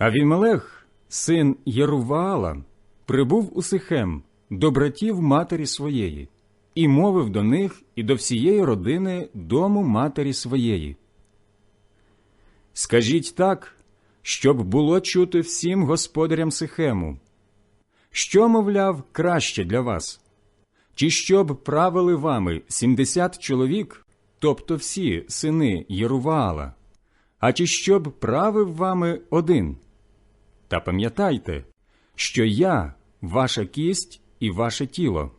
Авімелех, син Єруваала, прибув у Сихем до братів матері своєї, і мовив до них і до всієї родини дому матері своєї. Скажіть так, щоб було чути всім господарям Сихему. Що, мовляв, краще для вас? Чи щоб правили вами сімдесят чоловік, тобто всі сини Єруваала, а чи щоб правив вами один? Та пам'ятайте, що я ваша кість і ваше тіло.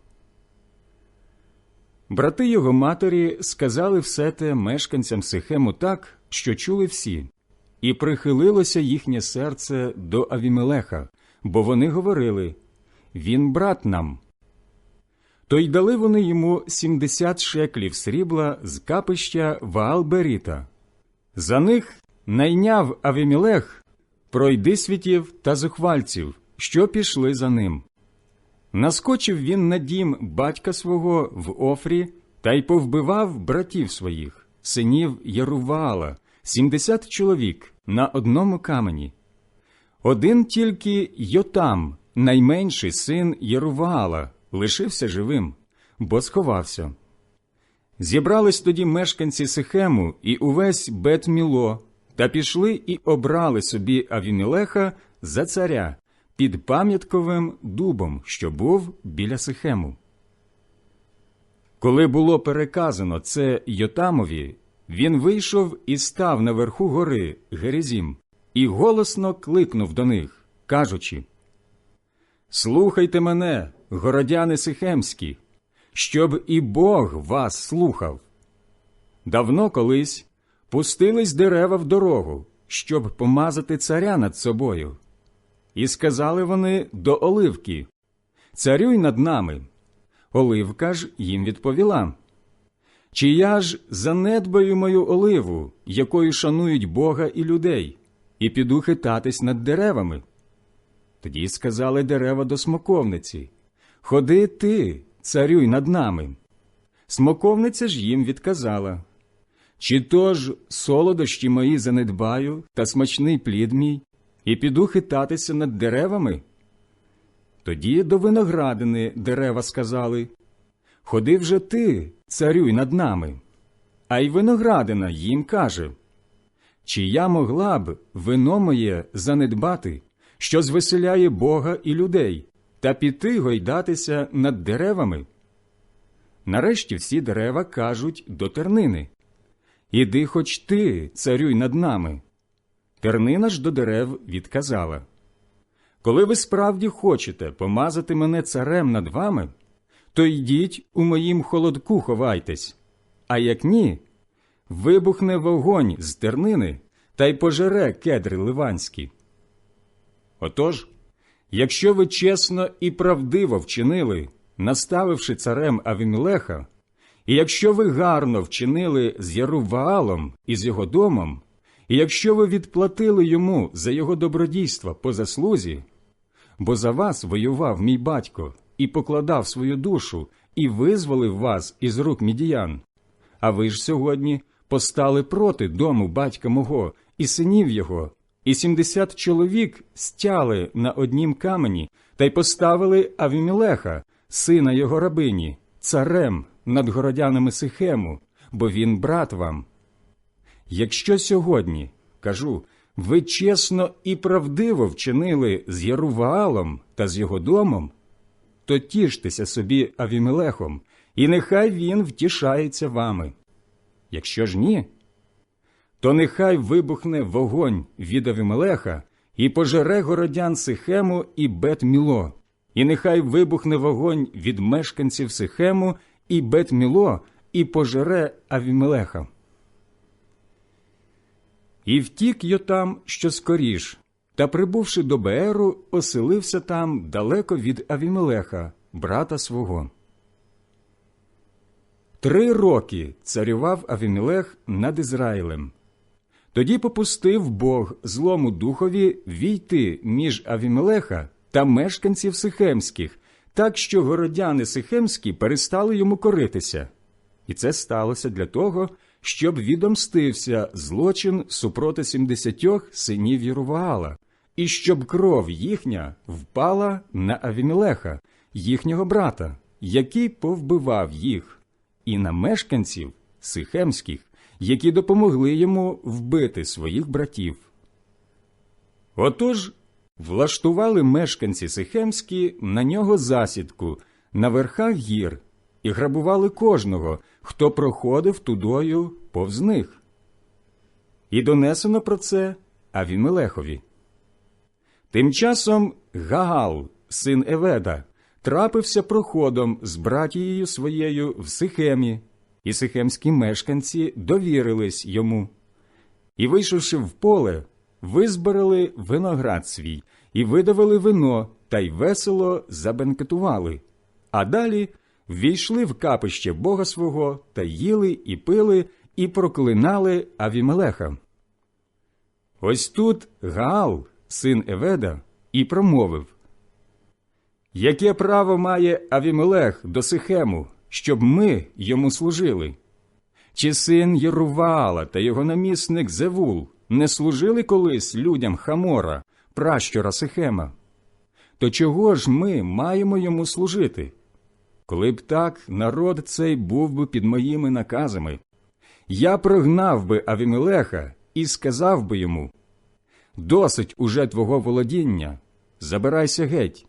Брати його матері сказали все те мешканцям Сихему так, що чули всі, і прихилилося їхнє серце до Авімелеха, бо вони говорили Він брат нам. То й дали вони йому сімдесят шеклів срібла з капища Ваалберіта. За них найняв Авімелех пройдисвітів та зухвальців, що пішли за ним. Наскочив він на дім батька свого в Офрі та й повбивав братів своїх, синів Яруваала, сімдесят чоловік на одному камені. Один тільки Йотам, найменший син Єруваала, лишився живим, бо сховався. Зібрались тоді мешканці Сихему і увесь Бет-Міло, та пішли і обрали собі Авімілеха за царя під пам'ятковим дубом, що був біля Сихему. Коли було переказано це Йотамові, він вийшов і став наверху гори Герезім і голосно кликнув до них, кажучи Слухайте мене, городяни Сихемські, щоб і Бог вас слухав. Давно колись пустились дерева в дорогу, щоб помазати царя над собою. І сказали вони до Оливки Царюй над нами. Оливка ж їм відповіла Чи я ж занедбаю мою оливу, якою шанують Бога і людей, і піду хитатись над деревами? Тоді сказали дерева до смоковниці Ходи ти, царюй над нами. Смоковниця ж їм відказала Чи то ж солодощі мої занедбаю та смачний плід мій, і піду хитатися над деревами? Тоді до виноградини дерева сказали Ходи вже ти, царюй над нами. А й виноградина їм каже Чи я могла б вино моє занедбати, що звеселяє Бога і людей, та піти гойдатися над деревами? Нарешті всі дерева кажуть до тернини Іди хоч ти, царюй над нами. Тернина ж до дерев відказала Коли ви справді хочете помазати мене царем над вами, то йдіть у моїм холодку ховайтесь, а як ні, вибухне вогонь з тернини та й пожере кедри ливанські. Отож, якщо ви чесно і правдиво вчинили, наставивши царем Авімелеха, і якщо ви гарно вчинили з Яруваалом і з його домом, і якщо ви відплатили йому за його добродійства по заслузі, бо за вас воював мій батько і покладав свою душу, і визволив вас із рук мідіян, а ви ж сьогодні постали проти дому батька мого і синів його, і сімдесят чоловік стяли на однім камені та й поставили Авімілеха, сина його рабині, царем над городянами Сихему, бо він брат вам. Якщо сьогодні, кажу, ви чесно і правдиво вчинили з Яруваалом та з його домом, то тіштеся собі Авімелехом, і нехай він втішається вами. Якщо ж ні, то нехай вибухне вогонь від Авімелеха і пожере городян Сихему і Бет-Міло, і нехай вибухне вогонь від мешканців Сихему і Бет-Міло, і пожере Авімелеха. І втік Йотам, що скоріш, та, прибувши до Бееру, оселився там далеко від Авімелеха, брата свого. Три роки царював Авімелех над Ізраїлем. Тоді попустив Бог злому духові війти між Авімелеха та мешканців Сихемських, так що городяни Сихемські перестали йому коритися. І це сталося для того, щоб відомстився злочин супроти сімдесятьох синів Єруваала, і щоб кров їхня впала на Авімелеха, їхнього брата, який повбивав їх, і на мешканців сихемських, які допомогли йому вбити своїх братів. Отож влаштували мешканці Сихемські на нього засідку на верхах гір і грабували кожного, хто проходив тудою повз них. І донесено про це Авімелехові. Тим часом Гаал, син Еведа, трапився проходом з братією своєю в Сихемі, і сихемські мешканці довірились йому. І, вийшовши в поле, визбирали виноград свій і видавали вино та й весело забенкетували, а далі ввійшли в капище Бога свого та їли і пили, і проклинали Авімелеха. Ось тут Гаал, син Еведа, і промовив Яке право має Авімелех до Сихему, щоб ми йому служили? Чи син Єруваала та його намісник Зевул не служили колись людям Хамора, пращура Сихема? То чого ж ми маємо йому служити? Коли б так, народ цей був би під моїми наказами. Я прогнав би Авімелеха і сказав би йому Досить уже твого володіння, забирайся геть.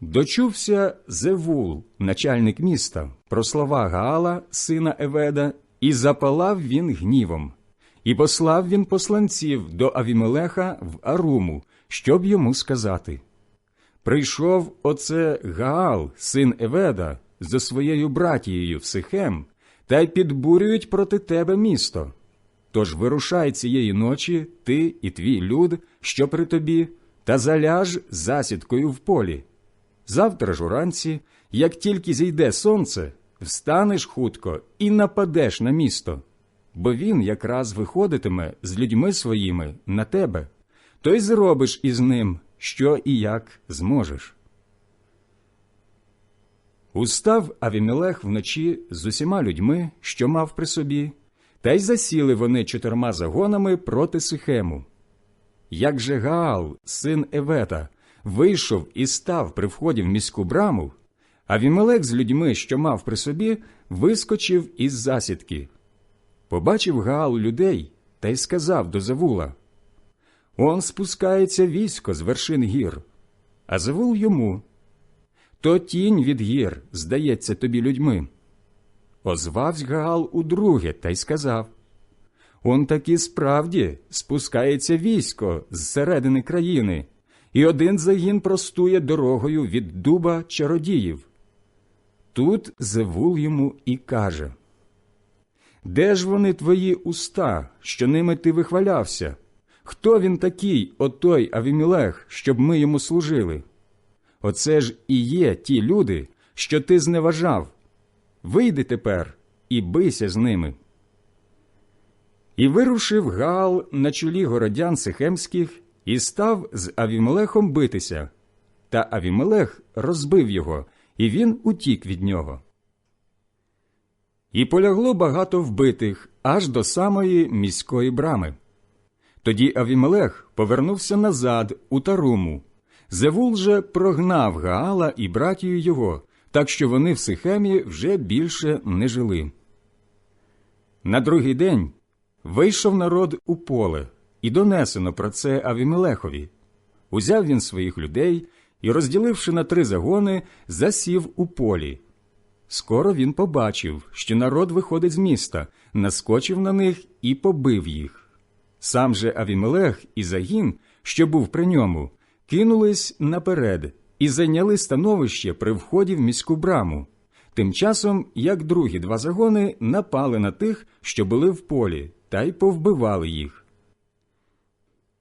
Дочувся Зевул, начальник міста, про слова Гаала, сина Еведа, і запалав він гнівом, і послав він посланців до Авімелеха в Аруму, щоб йому сказати. Прийшов оце Гаал, син Еведа, за своєю братією в Сихем, та й підбурюють проти тебе місто. Тож вирушай цієї ночі ти і твій люд, що при тобі, та заляж засідкою в полі. Завтра ж уранці, як тільки зійде сонце, встанеш хутко і нападеш на місто, бо він якраз виходитиме з людьми своїми на тебе, то й зробиш із ним, що і як зможеш. Устав Авімелех вночі з усіма людьми, що мав при собі, та й засіли вони чотирма загонами проти Сихему. Як же Гаал, син Евета, вийшов і став при вході в міську браму, Авімелек з людьми, що мав при собі, вискочив із засідки. Побачив Гаал людей та й сказав до Завула Он спускається військо з вершин гір, а Завул йому. То тінь від гір здається тобі людьми. Озвавсь Гаал удруге та й сказав Он таки справді спускається військо з середини країни, і один загін простує дорогою від дуба чародіїв. Тут Зевул йому і каже Де ж вони твої уста, що ними ти вихвалявся? Хто він такий, отой Авімілех, щоб ми йому служили? Оце ж і є ті люди, що ти зневажав. Вийди тепер і бийся з ними. І вирушив Гал на чолі городян Сихемських і став з Авімелехом битися. Та Авімелех розбив його, і він утік від нього. І полягло багато вбитих аж до самої міської брами. Тоді Авімелех повернувся назад у Таруму. Зевул же прогнав Гаала і братію його, так що вони в Сихемі вже більше не жили. На другий день вийшов народ у поле, і донесено про це Авімелехові. Узяв він своїх людей і, розділивши на три загони, засів у полі. Скоро він побачив, що народ виходить з міста, наскочив на них і побив їх. Сам же Авімелех і загін, що був при ньому, кинулись наперед і зайняли становище при вході в міську браму. Тим часом, як другі два загони напали на тих, що були в полі, та й повбивали їх.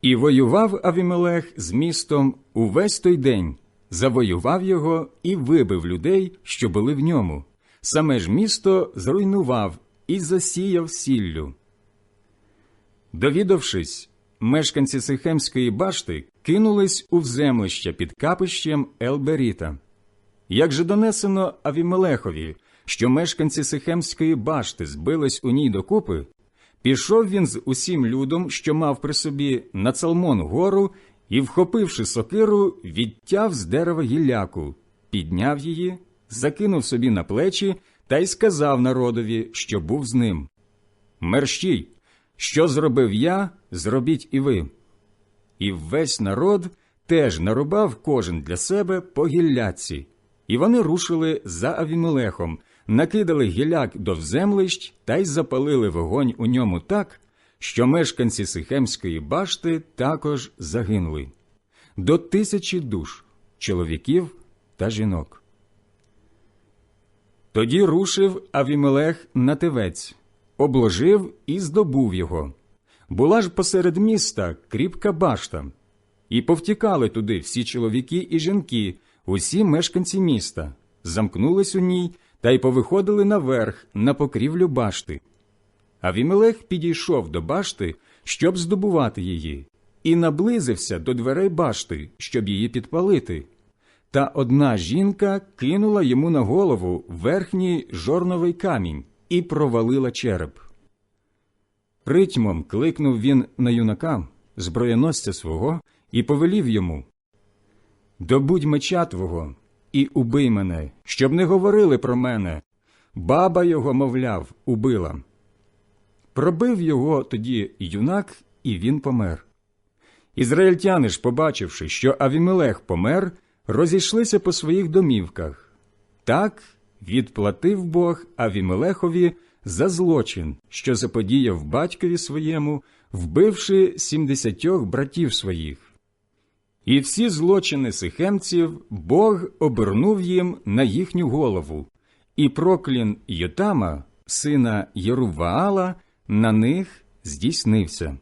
І воював Авімелех з містом увесь той день, завоював його і вибив людей, що були в ньому. Саме ж місто зруйнував і засіяв сіллю. Довідавшись, мешканці Сихемської башти кинулись у вземлище під капищем Елберіта. Як же донесено Авімелехові, що мешканці Сихемської башти збились у ній докупи, Пішов він з усім людом, що мав при собі на Цалмон гору, і, вхопивши сокиру, відтяв з дерева гілляку, підняв її, закинув собі на плечі та й сказав народові, що був з ним. Мерщій, що зробив я, зробіть і ви. І весь народ теж нарубав кожен для себе по гілляці, і вони рушили за Авімелехом, накидали гіляк до вземлищ та й запалили вогонь у ньому так, що мешканці Сихемської башти також загинули до тисячі душ чоловіків та жінок. Тоді рушив Авімелех на тевець, обложив і здобув його. Була ж посеред міста кріпка башта, і повтікали туди всі чоловіки і жінки, усі мешканці міста, замкнулись у ній та й повиходили наверх на покрівлю башти. Авімелех підійшов до башти, щоб здобувати її, і наблизився до дверей башти, щоб її підпалити. Та одна жінка кинула йому на голову верхній жорновий камінь і провалила череп. Притьмом кликнув він на юнака, зброєносця свого, і повелів йому Добудь меча твого і убий мене, щоб не говорили про мене. Баба його, мовляв, убила. Пробив його тоді юнак, і він помер. Ізраїльтяни ж, побачивши, що Авімелех помер, розійшлися по своїх домівках. Так відплатив Бог Авімелехові за злочин, що заподіяв батькові своєму, вбивши сімдесятьох братів своїх. І всі злочини сихемців Бог обернув їм на їхню голову, і проклін Йотама, сина Єруваала, на них здійснився.